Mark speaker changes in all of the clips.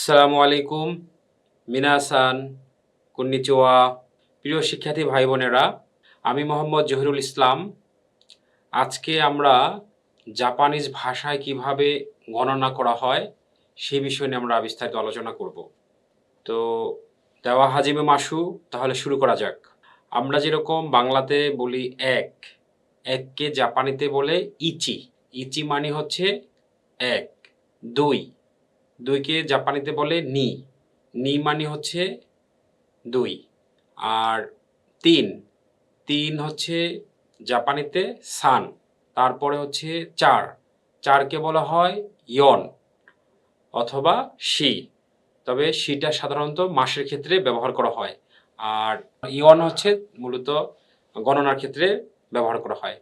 Speaker 1: আসসালামু আলাইকুম, মিনাসান কুন্নিচোয়া প্রিয় শিক্ষার্থী ভাই বোনেরা, আমি মোহাম্মদ জহিরুল ইসলাম। আজকে আমরা জাপানিজ ভাষায় কীভাবে গণনা করা হয় সেই বিষয় নিয়ে আমরা বিস্তারিত আলোচনা করব। তো দেওয়া হাজিমে মাসু, তাহলে শুরু করা যাক। আমরা যেরকম বাংলাতে বলি এক, এককে জাপানিতে বলে ইচি। ইচি মানে হচ্ছে এক, দুই। দুইকে জাপানিতে বলে নি। নি মানে হচ্ছে দুই। আর তিন তিন হচ্ছে জাপানিতে সান, তারপরে হচ্ছে চার। চারকে বলা হয় ইয়ন অথবা শি। তবে শিটা সাধারণত মাসের ক্ষেত্রে ব্যবহার করা হয়। আর ইয়ন হচ্ছে মূলত গণনার ক্ষেত্রে ব্যবহার করা হয়।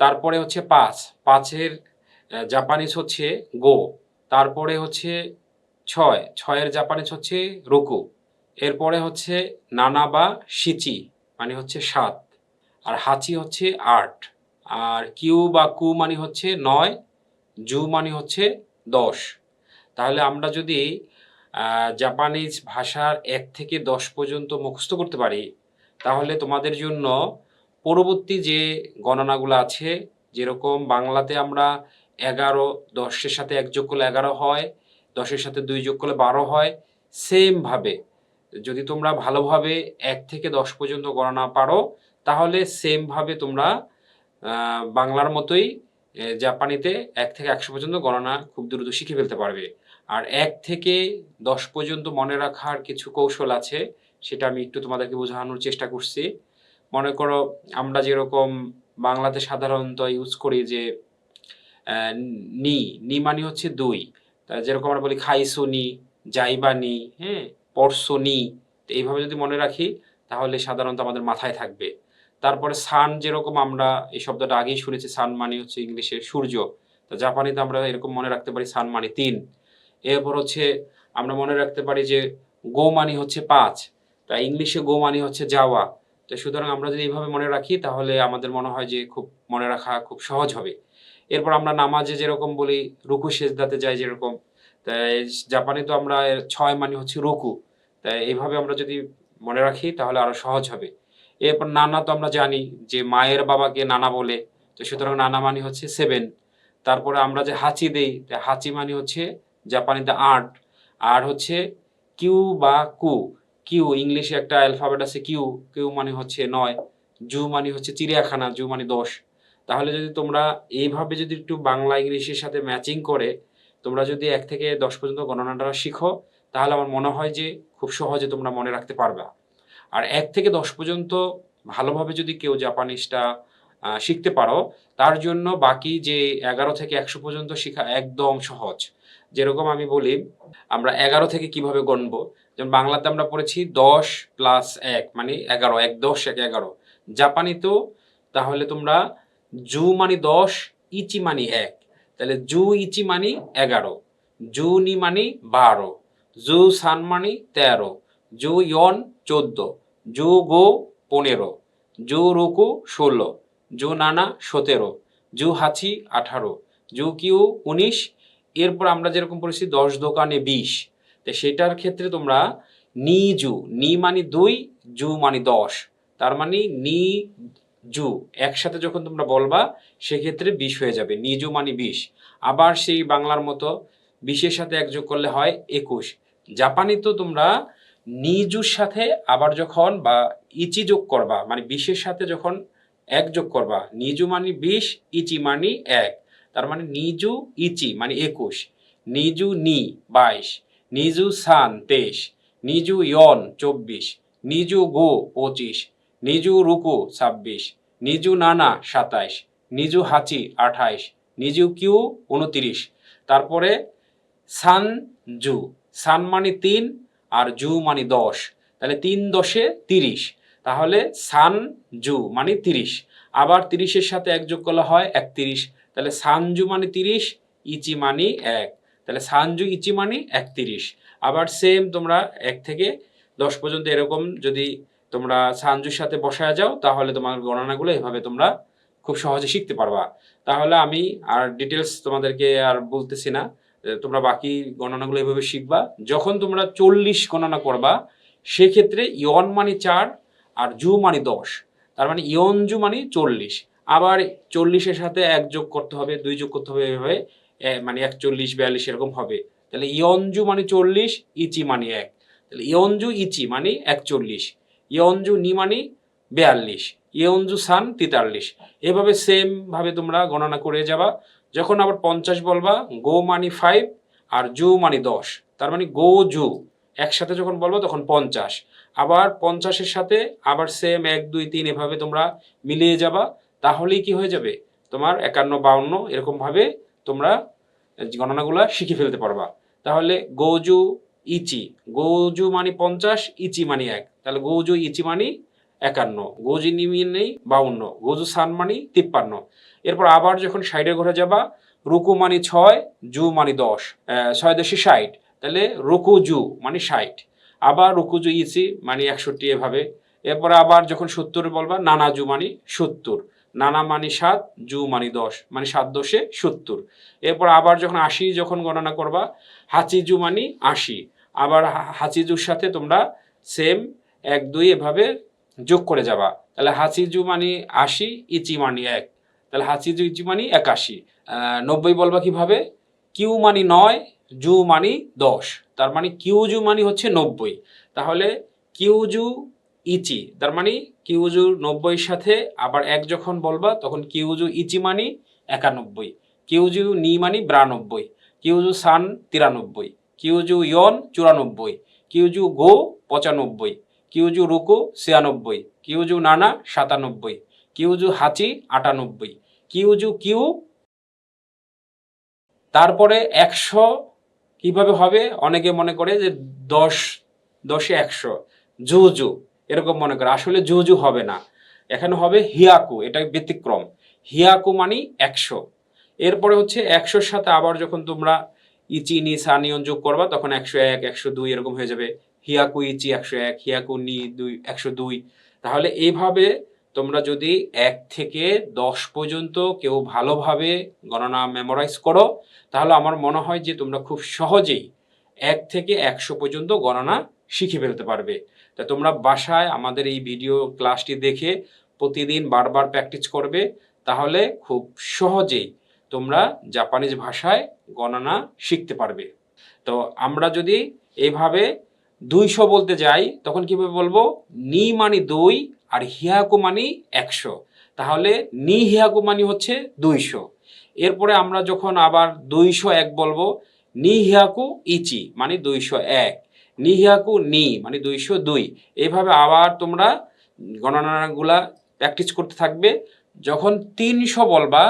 Speaker 1: তারপরে হচ্ছে পাঁচ। পাঁচের জাপানিজ হচ্ছে গো। তারপরে হচ্ছে ছয়, ছয়ের জাপানিজ হচ্ছে রুকু। এরপরে হচ্ছে নানা বা সিচি মানে হচ্ছে সাত। আর হাচি হচ্ছে আট। আর কিউ বা কু মানে হচ্ছে নয়, জু মানে হচ্ছে দশ। তাহলে আমরা যদি জাপানিজ ভাষার এক থেকে দশ পর্যন্ত মুখস্থ করতে পারি, তাহলে তোমাদের জন্য পরবর্তী যে গণনাগুলো আছে, যেরকম বাংলাতে আমরা এগারো, দশের সাথে এক যোগ করলে এগারো হয় দশের সাথে দুই যোগ করলে বারো হয়। সেমভাবে যদি তোমরা ভালোভাবে এক থেকে দশ পর্যন্ত গণনা পারো, তাহলে সেমভাবে তোমরা বাংলার মতোই জাপানিতে এক থেকে একশো পর্যন্ত গণনা খুব দ্রুত শিখে ফেলতে পারবে। আর এক থেকে দশ পর্যন্ত মনে রাখার কিছু কৌশল আছে, সেটা আমি একটু তোমাদেরকে বোঝানোর চেষ্টা করছি। মনে করো, আমরা যেরকম বাংলাতে সাধারণত ইউজ করি যে নি নি মানে হচ্ছে দুই। যেরকম আমরা বলি খাইসুনি যাইবানি হ্যাঁ পরশনি তো এইভাবে যদি মনে রাখি, তাহলে সাধারণত আমাদের মাথায় থাকবে। তারপরে সান যেরকম আমরা এই শব্দটা আগেই শুনেছি, সান মানে হচ্ছে ইংলিশে সূর্য। তো জাপানিতে আমরা এরকম মনে রাখতে পারি সান মানে তিন। এরপর হচ্ছে আমরা মনে রাখতে পারি যে গো মানি হচ্ছে পাঁচ। তা ইংলিশে গো মানি হচ্ছে যাওয়া। তো সুতরাং আমরা যদি এইভাবে মনে রাখি, তাহলে আমাদের মনে হয় যে খুব মনে রাখা খুব সহজ হবে। এরপর আমরা নামাজে যেরকম বলি রুকু সেজদাতে যাই যেরকম। তাই জাপানে তো আমরা ছয় মানে হচ্ছে রুকু। তাই এইভাবে আমরা যদি মনে রাখি তাহলে আরও সহজ হবে। এরপর নানা তো আমরা জানি যে মায়ের বাবাকে নানা বলে। তো সুতরাং নানা মানে হচ্ছে সেভেন তারপরে আমরা যে হাঁচি দেই হাঁচি মানে হচ্ছে জাপানিতে আট। আর হচ্ছে কিউ বা কু। কিউ, ইংলিশে একটা অ্যালফাবেট আছে কিউ। কিউ মানে হচ্ছে নয়। জু মানে হচ্ছে চিড়িয়াখানা, জু মানে দশ। তাহলে যদি তোমরা এইভাবে যদি একটু বাংলা ইংলিশের সাথে ম্যাচিং করে, তোমরা যদি এক থেকে দশ পর্যন্ত গণনাটা শিখো, তাহলে আমার মনে হয় যে খুব সহজে তোমরা মনে রাখতে পারবে। আর এক থেকে দশ পর্যন্ত ভালোভাবে যদি কেউ জাপানিজটা শিখতে পারো, তার জন্য বাকি যে এগারো থেকে একশো পর্যন্ত শেখা একদম সহজ। যেরকম আমি বলি, আমরা এগারো থেকে কীভাবে গণবো? যেমন বাংলাতে আমরা পড়েছি দশ প্লাস এক মানে এগারো, এক দশ, এক এগারো। জাপানিতেও তাহলে তোমরা জু মানে দশ, ইচি মানে এক। তাহলে জু, ইচি মানে এগারো, জু নি মানে বারো, জু সান মানে তেরো, জু ইয়ন চোদ্দ, জু গো পনেরো, জু রুকু ষোলো, জু নানা সতেরো, জু হাচি আঠারো, জু কিউ উনিশ। এরপর আমরা যেরকম পড়েছি দশ দোকানে বিশ। তো সেটার ক্ষেত্রে তোমরা নি জু, নি মানে দুই, জু মানে দশ। তার মানে নি জু, একসাথে যখন তোমরা বলবা, সেক্ষেত্রে বিষ হয়ে যাবে। নিজু মানে বিষ আবার সেই বাংলার মতো বিশের সাথে এক যোগ করলে হয় একুশ। জাপানি তো তোমরা নিজুর সাথে আবার যখন বা ইচি যোগ করবা মানে বিশের সাথে যখন এক যোগ করবা, নিজু মানে বিষ ইচি মানে এক। তার মানে নিজু, ইচি মানে একুশ। নিজু নি, বাইশ। নিজু সান, তেইশ। নিজু ইয়ন, চব্বিশ। নিজু গো, পঁচিশ। নিজু রুকু ছাব্বিশ, নিজু নানা সাতাইশ, নিজু হাচি আঠাইশ, নিজু কিউ উনতিরিশ। তারপরে সান জু, সান মানে তিন আর জু মানে দশ। তাহলে তিন দশে তিরিশ। তাহলে সান জু মানে তিরিশ। আবার তিরিশের সাথে একযোগ করা হয় একত্রিশ। তাহলে সানজু মানে তিরিশ, ইচি মানে এক। তাহলে সানজু ইচি মানে একত্রিশ। আবার সেম তোমরা এক থেকে দশ পর্যন্ত এরকম যদি তোমরা সানজুর সাথে বসায় যাও, তাহলে তোমার গণনাগুলো এভাবে তোমরা খুব সহজে শিখতে পারবা। তাহলে আমি আর ডিটেলস তোমাদেরকে আর বলতেছি না তোমরা বাকি গণনাগুলো এভাবে শিখবা। যখন তোমরা চল্লিশ গণনা করবা, সেক্ষেত্রে ইয়ন মানে চার আর জু মানে দশ। তার মানে ইয়ন, জু মানে চল্লিশ। আবার চল্লিশের সাথে এক যোগ করতে হবে, দুই যোগ করতে হবে এভাবে মানে একচল্লিশ, বিয়াল্লিশ এরকম হবে। তাহলে ইয়নজু মানে চল্লিশ, ইচি মানে এক। তাহলে ইয়নজু ইচি মানে একচল্লিশ। ইয়নজু নি মানে বিয়াল্লিশ ইয়নজু সান তেতাল্লিশ। এভাবে সেম ভাবে তোমরা গণনা করে যাবা। যখন আবার পঞ্চাশ বলবা, গো মানি ফাইভ আর জু মানি দশ, তার মানে গো জু। একসাথে যখন বলব তখন পঞ্চাশ। আবার পঞ্চাশের সাথে আবার সেম এক, দুই, তিন এভাবে তোমরা মিলিয়ে যাবা। তাহলেই কি হয়ে যাবে? তোমার একান্ন, বাউন্ন এরকমভাবে তোমরা গণনাগুলা শিখে ফেলতে পারবা। তাহলে গৌজু ইচি। গৌজু মানে পঞ্চাশ, ইচি মানে এক। তাহলে গৌজু, ইচি মানে একান্ন। গৌজি নিমি নেই বাউন্ন। গৌজু সান মানি তিপ্পান্ন। এরপর আবার যখন সাইডে ঘরে যাবা, রুকু মানি ছয়, জু মানি দশ। ছয় দশে ষাট। তাহলে রুকু জু মানে ষাট। আবার রুকু জু ইচি মানে একষট্টি এভাবে। এরপর আবার যখন সত্তর বলবা, নানা জু মানি সত্তর। নানা মানি সাত, জু মানি দশ। মানে সাত দশে সত্তর। এরপর আবার যখন আশি যখন গণনা করবা হাচিজু মানি আশি। আবার হা- হাচিজুর সাথে তোমরা সেম এক, দুই এভাবে যোগ করে যাবা। তাহলে হাচিজু মানি আশি, ইচি মানি এক। তাহলে হাচিজু ইচি মানি একাশি। নব্বই বলবা কীভাবে? কিউ মানি নয়, জু মানি দশ। তার মানে কিউজু মানি হচ্ছে নব্বই। তাহলে কিউজু ইচি। তার মানে কিউজু নব্বইয়ের সাথে আবার এক যখন বলবা, তখন কিউজু ইচি মানি একানব্বই। কিউজু নি মানি বিরানব্বই। কিউজু সান তিরানব্বই। কিউজু ইয়ন চুরানব্বই, কিউজু গো পঁচানব্বই, কিউজু রুকু ছিয়ানব্বই, কিউজু নানা সাতানব্বই, কিউজু হাচি আটানব্বই, কিউজু কিউ তারপরে একশো কীভাবে হবে? অনেকে মনে করে যে দশ, দশে একশো। জু জু এরকম মনে করে। আসলে জু জু হবে না। এখানে হবে হিয়াকু, এটা ব্যতিক্রম। হিয়াকু মানি একশো। এরপরে হচ্ছে একশোর সাথে আবার যখন তোমরা ইচি নি সানিয়ন যোগ করবা, তখন একশো এক, একশো দুই এরকম হয়ে যাবে। হিয়াকু ইচি একশো এক, হিয়াকু নি দুই, একশো দুই। তাহলে এইভাবে তোমরা যদি এক থেকে দশ পর্যন্ত কেউ ভালোভাবে গণনা মেমোরাইজ করো, তাহলে আমার মনে হয় যে তোমরা খুব সহজেই এক থেকে একশো পর্যন্ত গণনা শিখে ফেলতে পারবে। তা তোমরা বাসায় আমাদের এই ভিডিও ক্লাসটি দেখে প্রতিদিন বারবার প্র্যাকটিস করবে, তাহলে খুব সহজেই তোমরা জাপানিজ ভাষায় গণনা শিখতে পারবে। তো আমরা যদি এভাবে দুইশো বলতে যাই, তখন কীভাবে বলব? নি মানি দুই আর হিয়াকু মানি একশো। তাহলে নি হিয়াকু মানি হচ্ছে দুইশো। এরপরে আমরা যখন আবার দুইশো এক বলব, নি হিয়াকু ইচি মানে দুইশো এক, নি হিয়াকু নি মানে দুইশো দুই। এইভাবে আবার তোমরা গণনাগুলা প্র্যাকটিস করতে থাকবে। যখন তিনশো বলবা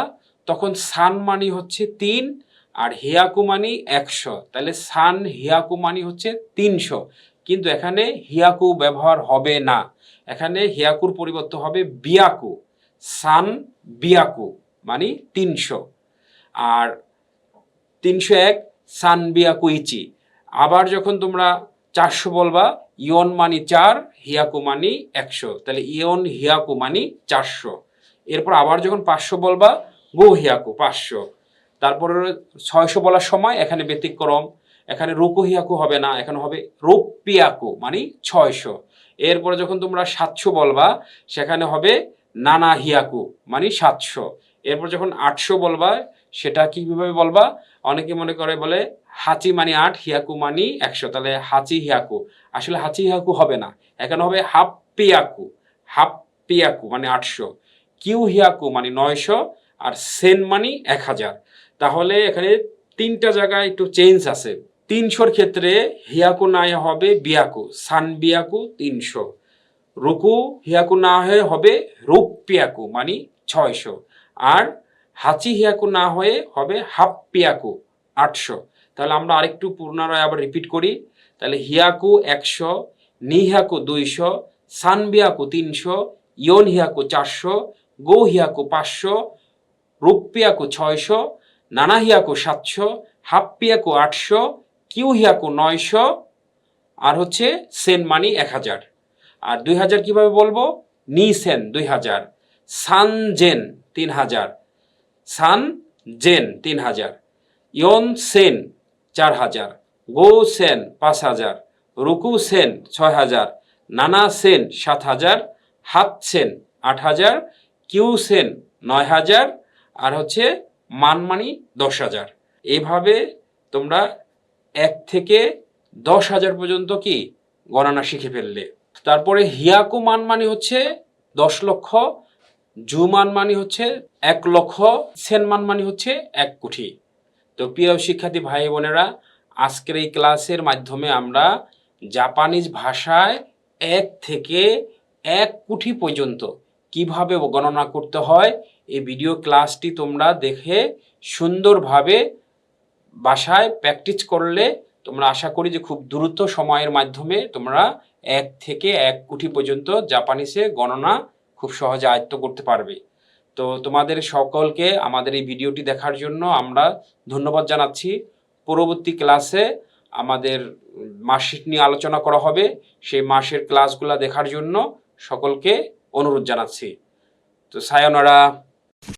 Speaker 1: তখন সান মানি হচ্ছে তিন আর হিয়াকু মানি একশো। তাহলে সান হিয়াকু মানি হচ্ছে তিনশো। কিন্তু এখানে হিয়াকু ব্যবহার হবে না। এখানে হিয়াকুর পরিবর্তে হবে বিয়াকু। সান বিয়াকু মানে তিনশো। আর তিনশো এক, সান বিয়াকু ইচি। আবার যখন তোমরা চারশো বলবা, ইয়ন মানি চার, হিয়াকু মানি একশো। তাহলে ইয়ন, হিয়াকু মানি চারশো। এরপর আবার যখন পাঁচশো বলবা গো হিয়াকু পাঁচশো। তারপরে ছয়শো বলার সময় এখানে ব্যতিক্রম, এখানে রুকু হিয়াকু হবে না, এখানে হবে রুপিয়াকু মানে ছয়শো। এরপরে যখন তোমরা সাতশো বলবা, সেখানে হবে নানা হিয়াকু মানে সাতশো। এরপর যখন আটশো বলবা, সেটা কীভাবে বলবা? অনেকে মনে করে বলে, হাচি মানে আট, হিয়াকু মানি একশো। তাহলে হাঁচি হিয়াকু। আসলে হাচি হিয়াকু হবে না। এখানে হবে হাফ পিয়াকু হাফ পিয়াকু মানে আটশো। কিউ হিয়াকু মানে নয়শো আর সেন মানি এক হাজার। তাহলে এখানে তিনটা জায়গায় একটু চেঞ্জ আছে। তিনশোর ক্ষেত্রে হিয়াকু নাই হবে বিয়াকু, সান বিয়াকু তিনশো। রুকু হিয়াকু না হয়ে হবে রুপিয়াকু মানে ছয়শো। আর হাচি হিয়াকু না হয়ে হবে হাফ পিয়াকু আটশো। তাহলে আমরা আরেকটু পুনরায় আবার রিপিট করি। তাহলে হিয়াকু একশো নিহিয়াকু দুইশো, সান বিয়াকু তিনশো, ইয়ন হিয়াকু চারশো, গো হিয়াকু পাঁচশো রুপিয়াকু ছয়শো নানা হিয়াকু সাতশো হাফ আটশো কিউ হিয়াকু নয়শো, আর হচ্ছে সেন মানি এক হাজার। আর দুই হাজার কীভাবে বলব? নি সেন দুই হাজার, সান জেন তিন হাজার, সান জেন তিন হাজার, ইয়ন সেন চার হাজার, গো সেন পাঁচ হাজার, রুকু সেন ছয় হাজার, নানা সেন সাত হাজার, হাত সেন আট হাজার, কিউ সেন নয় হাজার আর হচ্ছে মানমানি দশ হাজার। এইভাবে তোমরা এক থেকে দশ হাজার পর্যন্ত কি গণনা শিখে ফেললে। তারপরে হিয়াকু মানমানি হচ্ছে দশ লক্ষ, জু মানমানি হচ্ছে এক লক্ষ, সেন মানমানি হচ্ছে এক কোটি। তো প্রিয় শিক্ষার্থী ভাই বোনেরা, আজকের এই ক্লাসের মাধ্যমে আমরা জাপানিজ ভাষায় এক থেকে এক কোটি পর্যন্ত কীভাবে গণনা করতে হয় এই ভিডিও ক্লাসটি তোমরা দেখে সুন্দরভাবে বাসায় প্র্যাকটিস করলে তোমরা আশা করি যে খুব দ্রুত সময়ের মাধ্যমে তোমরা এক থেকে এক কোটি পর্যন্ত জাপানিসে গণনা খুব সহজে আয়ত্ত করতে পারবে। তো তোমাদের সকলকে আমাদের এই ভিডিওটি দেখার জন্য আমরা ধন্যবাদ জানাচ্ছি। পরবর্তী ক্লাসে আমাদের মাসিক নিয়ে আলোচনা করা হবে। সেই মাসের ক্লাসগুলো দেখার জন্য সকলকে অনুরোধ জানাচ্ছি। তো সায়নারা